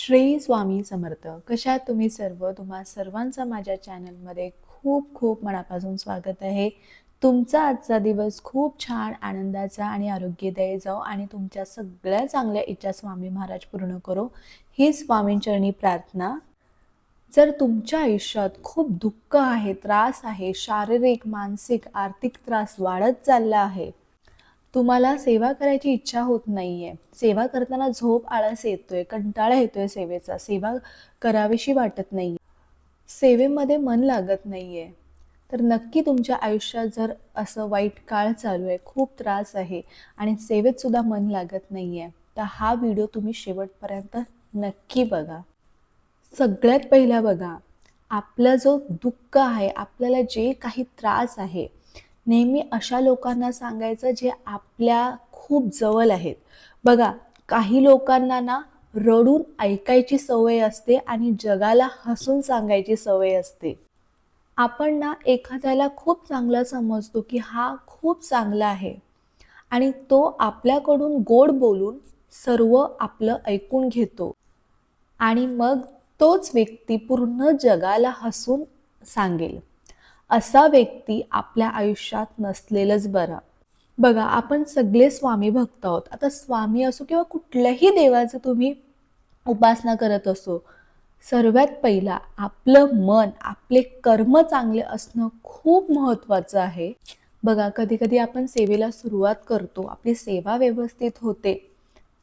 श्री स्वामी समर्थ. कशा तुम्ही सर्व? तुम्हा सर्वांचं माझ्या चॅनलमध्ये खूप खूप मनापासून स्वागत आहे. तुमचा आजचा दिवस खूप छान आनंदाचा आणि आरोग्यदायी जाओ आणि तुमच्या सगळ्या चांगल्या इच्छा स्वामी महाराज पूर्ण करो. ही स्वामींचरणी प्रार्थना. जर तुमच्या आयुष्यात खूप दुःख आहे त्रास आहे शारीरिक मानसिक आर्थिक त्रास वाढत चालला आहे तुम्हाला सेवा करायची इच्छा होत नाही आहे सेवा करताना झोप आळस येतोय कंटाळा येतोय सेवेचा. सेवा करावीशी वाटत नाही सेवेमध्ये मन लागत नाही आहे तर नक्की तुमच्या आयुष्यात जर असं वाईट काळ चालू आहे खूप त्रास आहे आणि सेवेतसुद्धा मन लागत नाही आहे तर हा व्हिडिओ तुम्ही शेवटपर्यंत नक्की बघा. सगळ्यात पहिला बघा आपला जो दुःख आहे आपल्याला जे काही त्रास आहे नेहमी अशा लोकांना सांगायचं जे आपल्या खूप जवळ आहेत. बघा काही लोकांना ना रडून ऐकायची सवय असते आणि जगाला हसून सांगायची सवय असते. आपण ना एखाद्याला खूप चांगला समजतो की हा खूप चांगला आहे आणि तो आपल्याकडून गोड बोलून सर्व आपलं ऐकून घेतो आणि मग तोच व्यक्ती पूर्ण जगाला हसून सांगेल. असा व्यक्ती आपल्या आयुष्यात नसलेलंच बरा. बघा आपण सगळे स्वामी भक्त आहोत. आता स्वामी असो किंवा कुठल्याही देवाचं तुम्ही उपासना करत असो सर्वात पहिला आपलं मन आपले कर्म चांगले असणं खूप महत्त्वाचं आहे. बघा कधी कधी आपण सेवेला सुरुवात करतो आपली सेवा व्यवस्थित होते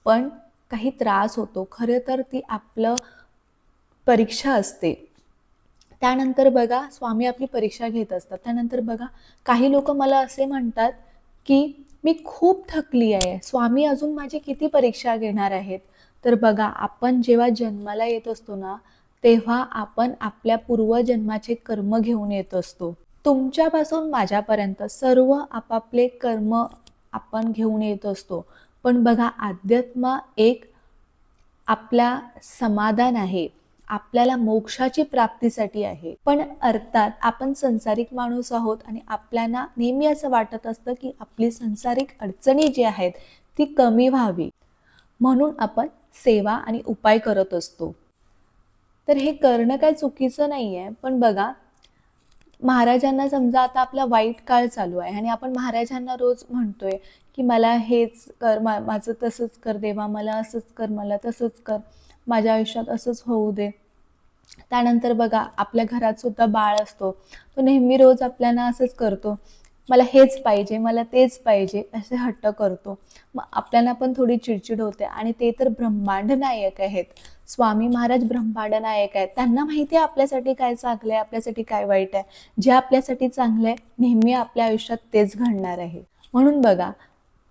पण काही त्रास होतो. खरं तर ती आपलं परीक्षा असते. त्यानंतर बघा स्वामी आपली परीक्षा घेत असतात. त्यानंतर बघा काही लोक मला असे म्हणतात की मी खूप थकली आहे. स्वामी अजून माझी किती परीक्षा घेणार आहेत? तर बघा आपण जेव्हा जन्माला येत असतो ना तेव्हा आपण आपल्या पूर्वजन्माचे कर्म घेऊन येत असतो. तुमच्यापासून माझ्यापर्यंत सर्व आपापले कर्म आपण घेऊन येत असतो. पण बघा अध्यात्म एक आपला समाधान आहे. आपल्याला मोक्षाची प्राप्तीसाठी आहे. पण अर्थात आपण संसारिक माणूस आहोत आणि आपल्याला नेहमी असं वाटत असतं की आपली संसारिक अडचणी जी आहेत ती कमी व्हावी. म्हणून आपण सेवा आणि उपाय करत असतो. तर हे करणं काय चुकीचं नाही आहे पण बघा महाराजांना समजा आता आपला वाईट काळ चालू आहे आणि आपण महाराजांना रोज म्हणतोय की मला हेच कर मा माझं तसंच कर देवा मला असंच कर मला तसंच कर. माझ्या आयुष्यात असंच होऊ दे. त्यानंतर बघा आपल्या घरात सुद्धा बाळ असतो. तो नेहमी रोज आपल्याला असंच करतो. मला हेच पाहिजे मला तेच पाहिजे असे हट्ट करतो. मग आपल्याला पण थोडी चिडचिड होते आणि ते तर ब्रह्मांड नायक आहेत. स्वामी महाराज ब्रह्मांड नायक आहेत. त्यांना माहिती आहे आपल्यासाठी काय चांगलं आहे आपल्यासाठी काय वाईट आहे. जे आपल्यासाठी चांगलं आहे नेहमी आपल्या आयुष्यात तेच घडणार आहे. म्हणून बघा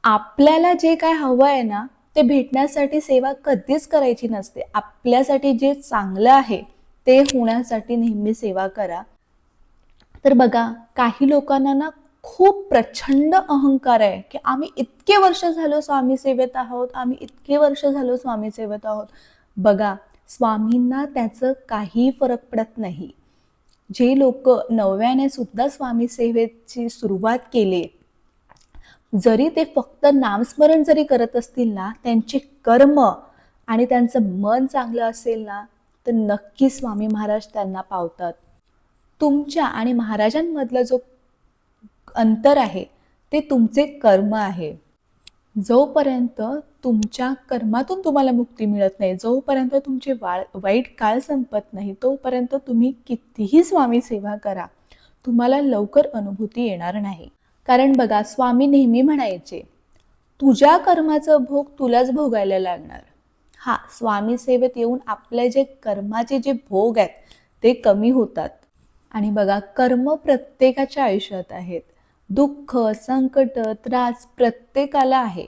आपल्याला जे काय हवं आहे ना ते भेटण्यासाठी सेवा कधीच करायची नसते. आपल्यासाठी जे चांगलं आहे ते होण्यासाठी नेहमी सेवा करा. तर बघा काही लोकांना ना खूप प्रचंड अहंकार आहे की आम्ही इतके वर्ष झालो स्वामी सेवेत आहोत आम्ही इतके वर्ष झालो स्वामी सेवेत आहोत. बघा स्वामींना त्याचं काही फरक पडत नाही. जे लोक नव्याने सुद्धा स्वामी सेवेची सुरुवात केली जरी ते फक्त नामस्मरण जरी करत असतील ना त्यांचे कर्म आणि त्यांचं मन चांगलं असेल ना तर नक्की स्वामी महाराज त्यांना पावतात. तुमच्या आणि महाराजांमधलं जो अंतर आहे ते तुमचे कर्म आहे. जोपर्यंत तुमच्या कर्मातून तुम्हाला मुक्ती मिळत नाही जोपर्यंत तुमचे वाळ वाईट काळ संपत नाही तोपर्यंत तुम्ही कितीही स्वामी सेवा करा तुम्हाला लवकर अनुभूती येणार नाही. कारण बघा स्वामी नेहमी म्हणायचे तुझ्या कर्माचं भोग तुलाच भोगायला लागणार. हा स्वामी सेवेत येऊन आपले जे कर्माचे जे भोग आहेत ते कमी होतात. आणि बघा कर्म प्रत्येकाच्या आयुष्यात आहेत. दुःख संकट त्रास प्रत्येकाला आहे.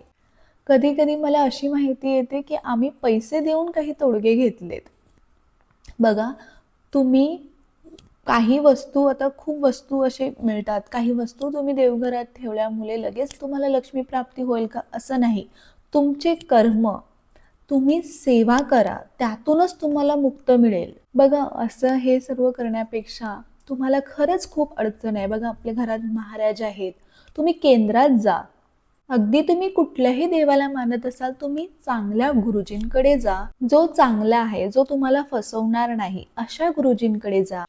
कधी कधी मला अशी माहिती येते की आम्ही पैसे देऊन काही तोडगे घेतलेत. बघा तुम्ही काही वस्तू आता खूप वस्तू असे मिळतात. काही वस्तू तुम्ही देवघरात ठेवल्यामुळे लगेच तुम्हाला लक्ष्मी प्राप्ती होईल का असं नाही. तुमचे कर्म तुम्ही सेवा करा त्यातूनच तुम्हाला मुक्त मिळेल. बघा असं हे सर्व करण्यापेक्षा तुम्हाला खरंच खूप अडचण आहे. बघा आपल्या घरात महाराज आहेत. तुम्ही केंद्रात जा. अगदी तुम्ही कुठल्याही देवाला मानत असाल तुम्ही चांगल्या गुरुजींकडे जा. जो चांगला आहे जो तुम्हाला फसवणार नाही अशा गुरुजींकडे जा.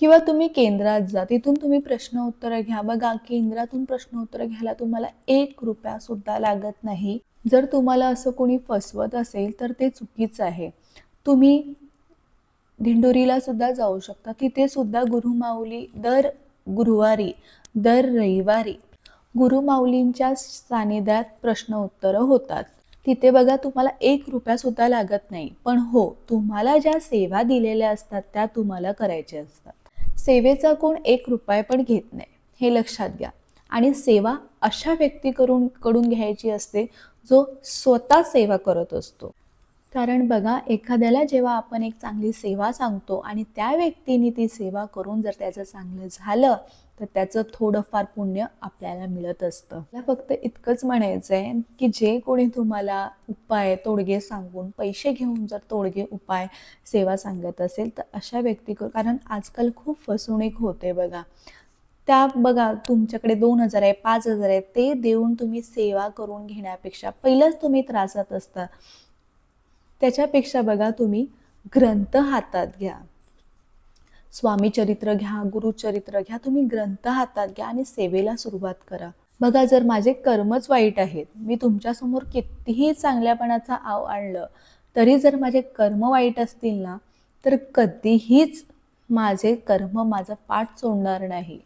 किंवा तुम्ही केंद्रात जा तिथून तुम्ही प्रश्न उत्तर घ्या. बघा केंद्रातून प्रश्न उत्तर घ्यायला तुम्हाला एक रुपया सुद्धा लागत नाही. जर तुम्हाला असं कोणी फसवत असेल तर ते चुकीचं आहे. तुम्ही दिंडोरीला सुद्धा जाऊ शकता. तिथे सुद्धा गुरुमाऊली दर गुरुवारी दर रविवारी गुरुमाऊलींच्या सानिध्यात प्रश्न उत्तरं होतात. तिथे बघा तुम्हाला एक रुपया सुद्धा लागत नाही. पण हो तुम्हाला ज्या सेवा दिलेल्या असतात त्या तुम्हाला करायच्या असतात. सेवेचा कोण एक रुपये पण घेत नाही. हे लक्षात घ्या. आणि सेवा अशा व्यक्ती करून कडून घ्यायची असते जो स्वतः सेवा करत असतो. कारण बघा एखाद्याला जेव्हा आपण एक चांगली सेवा सांगतो आणि त्या व्यक्तीने ती सेवा करून जर त्याचं चांगलं झालं तर त्याचं थोडंफार पुण्य आपल्याला मिळत असतं. मला फक्त इतकंच म्हणायचं आहे की जे कोणी तुम्हाला उपाय तोडगे सांगून पैसे घेऊन जर तोडगे उपाय सेवा सांगत असेल तर अशा व्यक्ती कारण आजकाल खूप फसवणूक होते बघा. त्या बघा तुमच्याकडे दोन हजार आहे पाच हजार आहे ते देऊन तुम्ही सेवा करून घेण्यापेक्षा पहिलंच तुम्ही त्रासात असता. त्याच्यापेक्षा बघा तुम्ही ग्रंथ हातात घ्या. स्वामी चरित्र घ्या गुरुचरित्र घ्या तुम्ही ग्रंथ हातात घ्या आणि सेवेला सुरुवात करा. बघा जर माझे कर्मच वाईट आहेत मी तुमच्यासमोर कितीही चांगल्यापणाचा आव आणलं तरी जर माझे कर्म वाईट असतील ना तर कधीहीच माझे कर्म माझं पाठ सोडणार नाही.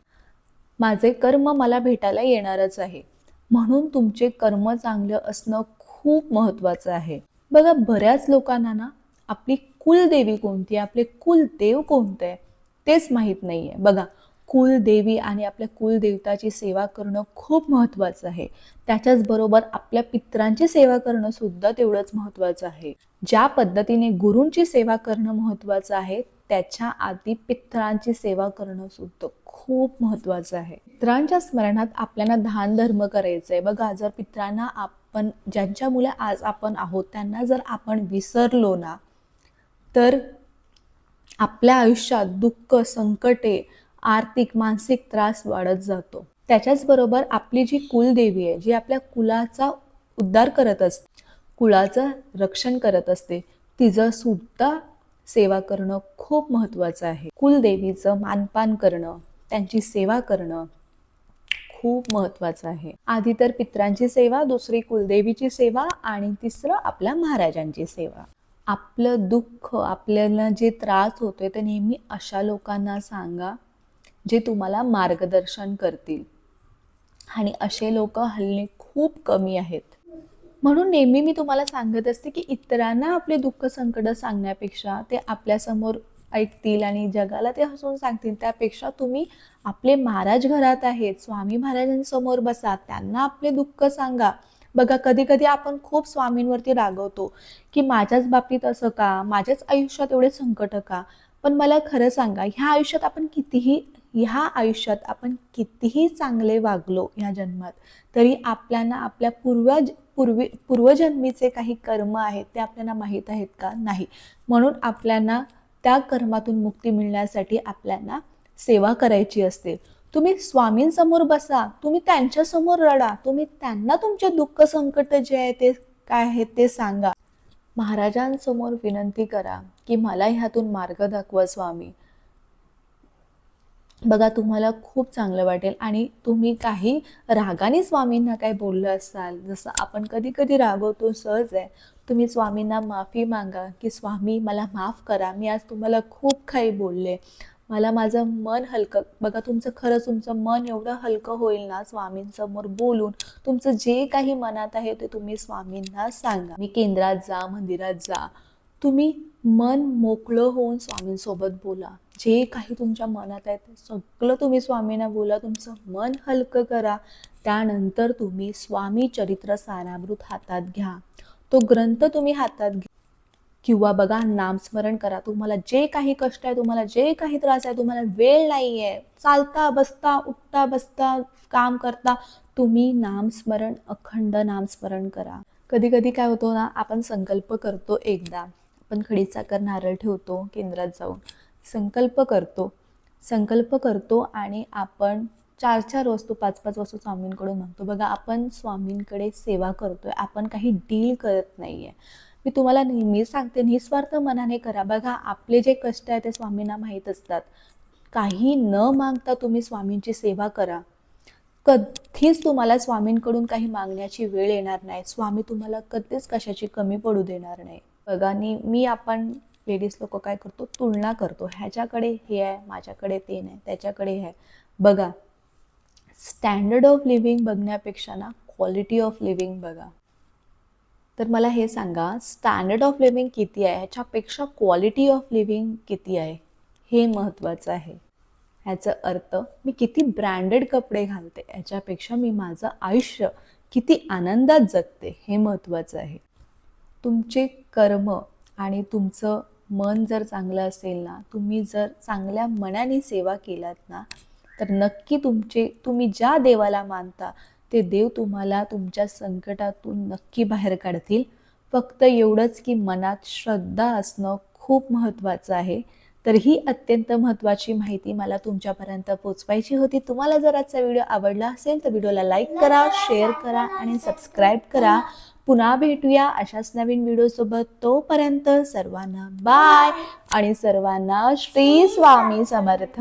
माझे कर्म मला भेटायला येणारच आहे. म्हणून तुमचे कर्म चांगलं असणं खूप महत्त्वाचं आहे. बघा बऱ्याच लोकांना ना आपली कुलदेवी कोणती आपले कुलदेव कोणते आहे? तेच माहीत नाही आहे बघा कुलदेवी आणि आपल्या कुलदेवताची सेवा करणं खूप महत्त्वाचं आहे. त्याच्याचबरोबर आपल्या पित्रांची सेवा करणं सुद्धा तेवढंच महत्त्वाचं आहे. ज्या पद्धतीने गुरूंची सेवा करणं महत्त्वाचं आहे त्याच्या आधी पित्रांची सेवा करणं सुद्धा खूप महत्त्वाचं आहे. पित्रांच्या स्मरणात आपल्याला दान धर्म करायचं आहे बघा जर पित्रांना आपण ज्यांच्यामुळे आज आपण आहोत त्यांना जर आपण विसरलो ना तर आपल्या आयुष्यात दुःख संकटे आर्थिक मानसिक त्रास वाढत जातो. त्याच्याचबरोबर आपली जी कुलदेवी आहे जी आपल्या कुलाचा उद्धार करत असते कुळाचं रक्षण करत असते तिचं सुद्धा सेवा करणं खूप महत्त्वाचं आहे. कुलदेवीचं मानपान करणं त्यांची सेवा करणं खूप महत्त्वाचं आहे. आधी तर पित्रांची सेवा दुसरी कुलदेवीची सेवा आणि तिसरं आपल्या महाराजांची सेवा. आपलं दुःख आपल्याला जे त्रास होतोय ते नेहमी अशा लोकांना सांगा जे तुम्हाला मार्गदर्शन करतील. आणि असे लोक हल्ली खूप कमी आहेत. म्हणून नेहमी मी तुम्हाला सांगत असते की इतरांना आपले दुःख संकट सांगण्यापेक्षा ते आपल्यासमोर ऐकतील आणि जगाला ते हसून सांगतील. त्यापेक्षा तुम्ही आपले महाराज घरात आहेत स्वामी महाराजांसमोर बसा त्यांना आपले दुःख सांगा. बघा कधी कधी आपण खूप स्वामींवरती रागवतो की माझ्याच बाबतीत असं का? माझ्याच आयुष्यात एवढे संकट का? पण मला खरं सांगा ह्या आयुष्यात आपण कितीही ह्या आयुष्यात आपण कितीही चांगले वागलो ह्या जन्मात तरी आपल्याला आपल्या पूर्वज पूर्वी पूर्वजन्मीचे काही कर्म आहेत ते आपल्याला माहीत आहेत का? नाही. म्हणून आपल्याला त्या कर्मातून मुक्ती मिळण्यासाठी आपल्याला सेवा करायची असते. तुम्ही स्वामींसमोर बसा तुम्ही त्यांच्यासमोर रडा तुम्ही त्यांना तुमचे दुःख संकट जे आहे ते काय आहे ते सांगा. महाराजांसमोर विनंती करा की मला ह्यातून मार्ग दाखवा स्वामी. बघा तुम्हाला खूप चांगलं वाटेल आणि तुम्ही काही रागाने स्वामींना काय बोललं असाल जसं आपण कधी कधी रागवतो सहज आहे. तुम्ही स्वामींना माफी मागा की स्वामी मला माफ करा मी आज तुम्हाला खूप काही बोलले. मला माझं मन हलकं बघा तुमचं खरंच तुमचं मन एवढं हलकं होईल ना स्वामींसमोर बोलून तुमचं जे काही मनात आहे ते तुम्ही स्वामींना सांगा. मी केंद्रात जा मंदिरात जा. तुम्ही मन मोकळं होऊन स्वामींसोबत बोला. जे काही तुमच्या मनात आहे ते सगळं तुम्ही स्वामींना बोला. तुमचं मन हलकं करा. त्यानंतर तुम्ही स्वामी चरित्र सारामृत हातात घ्या. तो ग्रंथ तुम्ही हातात घ्या. किंवा बघा नामस्मरण करा. तुम्हाला जे काही कष्ट आहे तुम्हाला जे काही त्रास आहे तुम्हाला वेळ नाही आहे चालता बसता उठता बसता काम करता तुम्ही नामस्मरण अखंड नामस्मरण करा. कधी कधी काय होतं ना आपण संकल्प करतो एकदा. आपण खडीसाकर नारळ ठेवतो केंद्रात जाऊन. संकल्प करतो. संकल्प करतो आणि आपण चार चार वस्तू पाच पाच वस्तू स्वामींकडून मागतो बघा आपण स्वामींकडे सेवा करतोय. आपण काही डील करत नाही आहे मी तुम्हाला नेहमी सांगते निस्वार्थ मनाने करा. बघा आपले जे कष्ट आहे ते स्वामींना माहीत असतात. काही न मागता तुम्ही स्वामींची सेवा करा. कधीच तुम्हाला स्वामींकडून काही मागण्याची वेळ येणार नाही. स्वामी तुम्हाला कधीच कशाची कमी पडू देणार नाही. बघा नि मी आपण लेडीज लोक काय करतो? तुलना करतो. ह्याच्याकडे हे आहे माझ्याकडे ते नाही त्याच्याकडे हे आहे. बघा स्टँडर्ड ऑफ लिव्हिंग बघण्यापेक्षा ना क्वालिटी ऑफ लिव्हिंग बघा. तर मला हे सांगा स्टँडर्ड ऑफ लिव्हिंग किती आहे? ह्याच्यापेक्षा क्वालिटी ऑफ लिव्हिंग किती आहे? हे महत्त्वाचं आहे. ह्याचा अर्थ मी किती ब्रँडेड कपडे घालते याच्यापेक्षा मी माझं आयुष्य किती आनंदात जगते हे महत्त्वाचं आहे. तुमचे कर्म आणि तुमचं मन जर चांगलं असेल ना तुम्ही जर चांगल्या मनाने सेवा केलात ना तर नक्की तुमचे तुम्ही ज्या देवाला मानता ते देव तुम्हाला तुमच्या संकटातून नक्की बाहेर काढतील. फक्त एवढंच की मनात श्रद्धा असणं खूप महत्त्वाचं आहे. तर ही अत्यंत महत्त्वाची माहिती मला तुमच्यापर्यंत पोचवायची होती. तुम्हाला जर आजचा व्हिडिओ आवडला असेल तर व्हिडिओला लाईक करा शेअर करा. आणि सबस्क्राईब करा. पुन्हा भेटूया अशाच नवीन व्हिडिओसोबत. तोपर्यंत सर्वांना बाय आणि सर्वांना श्री स्वामी समर्थ.